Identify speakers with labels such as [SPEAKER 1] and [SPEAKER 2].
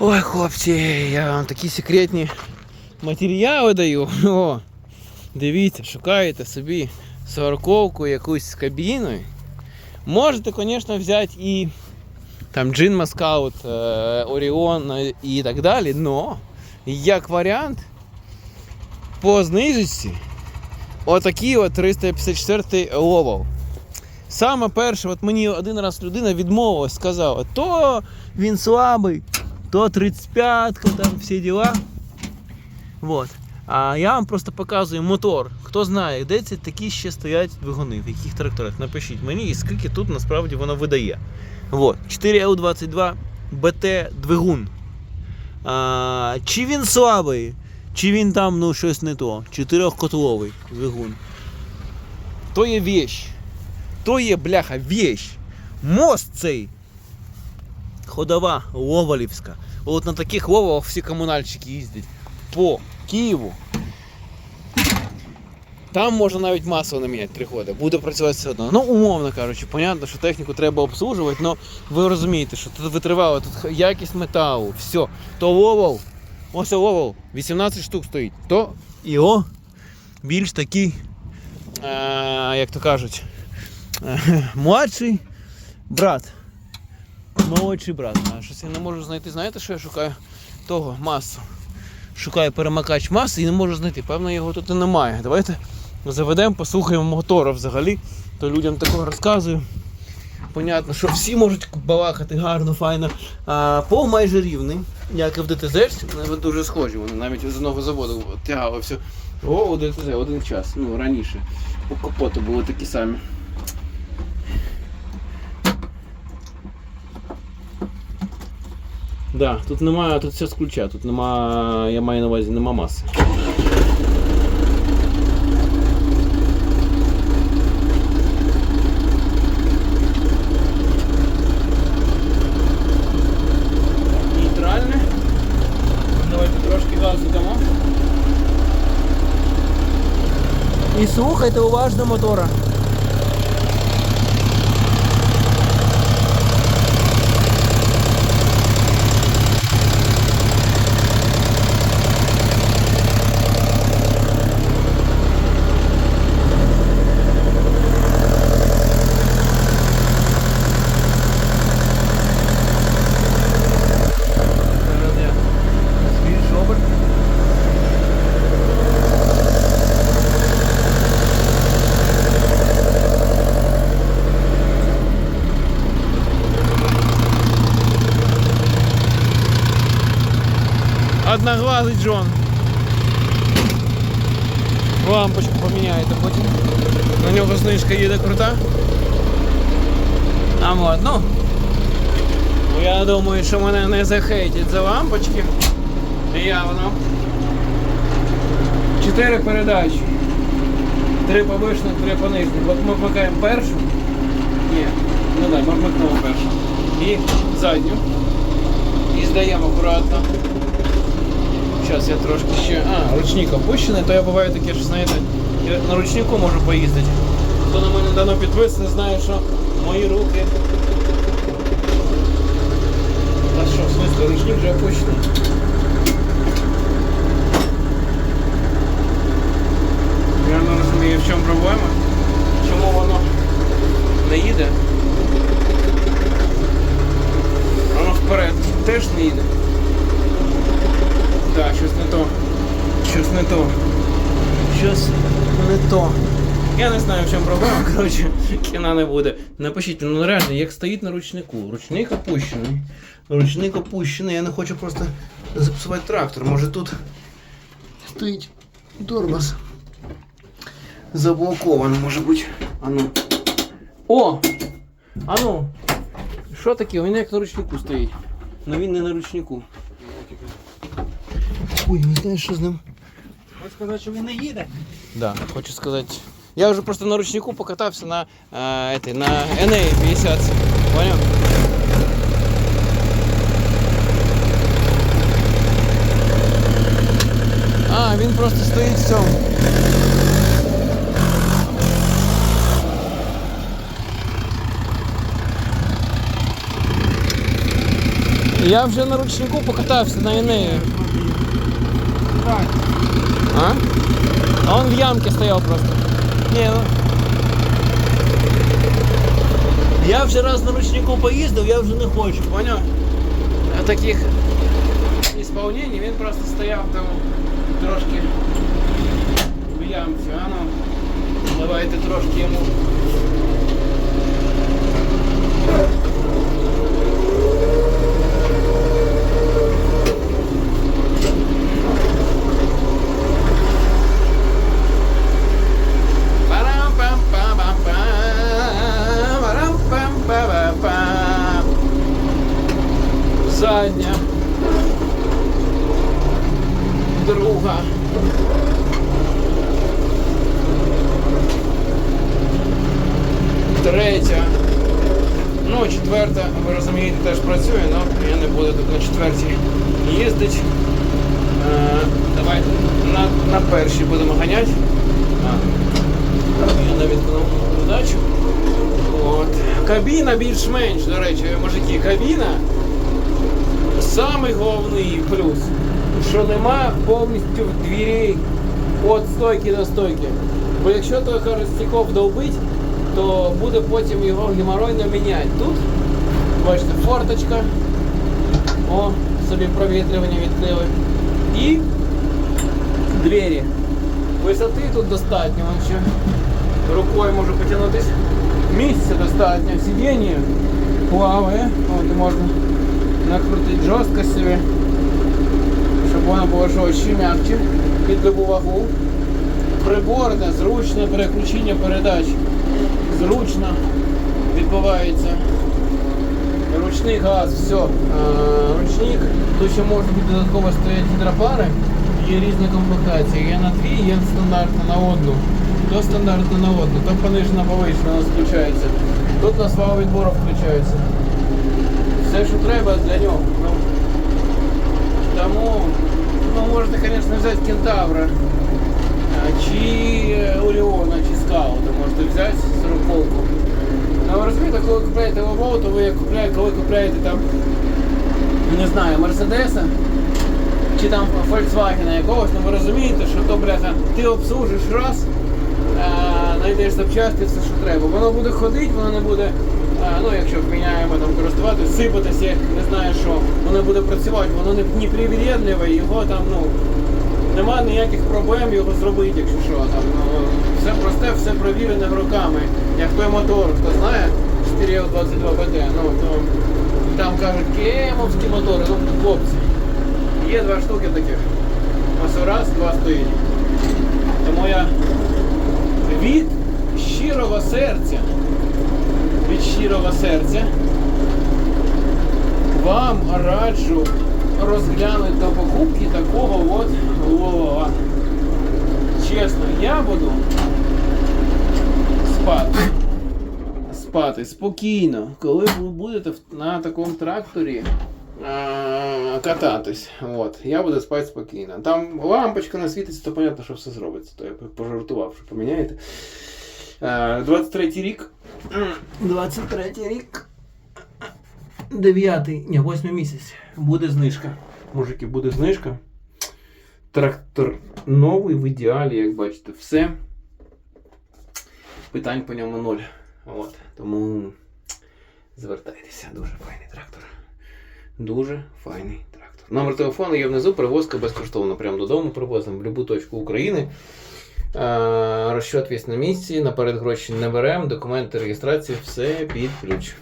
[SPEAKER 1] Ой, хлопці, я вам такі секретні матеріали даю. О, дивіться, шукаєте собі сороковку якусь з кабіною. Можете, звісно, взяти і там Джин Маскаут, е, Оріон і так далі, но як варіант по знижці отакий от 354 ловов. Саме перше, от мені один раз людина відмовилась, сказала, то він слабий, то 35-ка, там всі діла. Вот. А я вам просто показую мотор. Хто знає, де ці такі ще стоять двигуни, в яких тракторах. Напишіть мені, і скільки тут насправді воно видає. Вот. 4L22 BT двигун. А, чи він слабий, чи він там ну, щось не то. Чотирьохкотловий двигун. То є вещь. То є бляха вещь. Мост цей. Ходова Ловалівська. От на таких ловах всі комунальщики їздять по Києву. Там можна навіть масово не міняти три ходи. Буде працювати все одно. Ну, умовно кажучи, понятно, що техніку треба обслужувати, але ви розумієте, що тут витривало, тут якість металу, все. То ловол, ось ловол, 18 штук стоїть, то його більш такий, е, як то кажуть, е, младший брат. Молодший брат. А щось я не можу знайти. Знаєте, що я шукаю? Того масу. Шукаю перемикач маси і не можу знайти. Певно, його тут і немає. Давайте заведемо, послухаємо мотора взагалі. То людям такого розказую. Понятно, що всі можуть балакати гарно, файно. А, пол майже рівний, як і в ДТЗ, вони дуже схожі. Вони навіть з одного заводу тягали все. О, у ДТЗ один час, ну раніше. У капоту були такі самі. Да, тут немає, тут все з ключа, тут нема, я маю на увазі, нема маси. Нейтральне. Давайте трошки газу дамо. І слухайте уважно мотора. Одноглазий Джон. Лампочку поміняєте потім. На нього знижка їде крута. От, ну. Ну, Я думаю, що мене не захейтять за лампочки. Явно. Чотири передачі. Три повишних, три понижних. От ми вмикаємо першу. Ні, ну так, ми вмикнемо першу. І задню. І здаємо акуратно. Зараз я трошки ще. А, ручник опущений, то я буває таке, що знаєте, я на ручнику можу поїздити. Хто на мене давно не знає, що мої руки а що, в смысле, ручник вже опущений? Я не розумію, в чому проблема. Чому воно не їде? Воно вперед теж не їде. Так, щось не то. Щось не то. Щось не то. Я не знаю, в чому проблема, коротше, кіна не буде. Напишіть, ну реально, як стоїть на ручнику. Ручник опущений. Ручник опущений, я не хочу просто запсувати трактор. Може тут стоїть тормоз. Заблоковано, може бути. Ану. О! Ану! Що таке? Він як на ручнику стоїть. Ну він не на ручнику. Ой, не знаєш, що з ним?
[SPEAKER 2] Хочеш сказати, що він не їде?
[SPEAKER 1] Да, хочу сказати. Я вже просто на ручнику покатався на, е, этой, на NA 50. Понял? А, він просто стоїть в цьому. Я вже на ручнику покатався на Енеї.
[SPEAKER 2] Так.
[SPEAKER 1] А? А он в ямке стоял просто. Не, ну. Я вже раз на ручнику поїздив, я вже не хочу, поняв? А таких ісполнень він просто стояв там трошки в ямці. А ну, давайте трошки йому. Друга. Третя. Ну, четверта, ви розумієте, теж працює, але я не буду тут на четвертій їздити. Е, давайте на, на першій будемо ганяти. Я навіть передачу. От. Кабіна більш-менш, до речі, мужики, кабіна самий головний плюс, що нема повністю дверей від стойки до стойки. Бо якщо той Харостіков довбить, то буде потім його геморойно міняти. Тут, бачите, форточка. О, собі провітрювання відкрили. І двері. Висоти тут достатньо, вон ще рукою можу потягнутися. Місця достатньо, сидіння плаває, от можна накрутити жорстко собі, щоб було ще м'якче під любу вагу. Приборне, зручне переключення передач. Зручно відбувається. Ручний газ, все. Ручник, тут ще можуть бути додатково стоять гідропари. Є різні комплектації. Є на дві, є стандартно на одну. То стандартно на одну, то понижена повишена у нас включається. Тут нас вал відбору включається. Все, що треба для нього. Ну, тому ну, можете, звісно, взяти кентавра. Чи Оріона, чи скаута можете взяти сороковку. Ви розумієте, коли купляєте ловол, то ви як купляєте, коли купляєте там, не знаю, Мерседеса чи там Volkswagen якогось, ну ви розумієте, що то, бляха, ти обслужиш раз, знайдеш запчасти, все, що треба. Воно буде ходити, воно не буде, ну якщо міняємо там користувати, сипатися, не знаю що, воно буде працювати, воно не, привірєдливе, його там, ну, нема ніяких проблем його зробити, якщо що. Там, ну, все просте, все провірене руками. Як той мотор, хто знає, 4L22 БТ, ну, то там кажуть, кемовські мотори, ну хлопці. Є два штуки таких. Ось раз, два стоїть. Тому я від щирого серця, щирого серця вам раджу розглянути до покупки такого от лова. Чесно, я буду спати. Спати спокійно, коли ви будете на такому тракторі а, кататись. От. Я буду спати спокійно. Там лампочка насвітиться, то понятно, що все зробиться. То я пожартував, що поміняєте. А, 23 рік. 23 рік. Дев'ятий, ні, восьмий місяць. Буде знижка. Мужики, буде знижка. Трактор новий в ідеалі, як бачите, все. Питань по ньому ноль. От. Тому звертайтеся, дуже файний трактор. Дуже файний трактор. Номер телефону є внизу, перевозка безкоштовно. Прямо додому привозимо в будь-яку точку України. Розчет весь на місці, наперед гроші не беремо, документи реєстрації, все під ключ.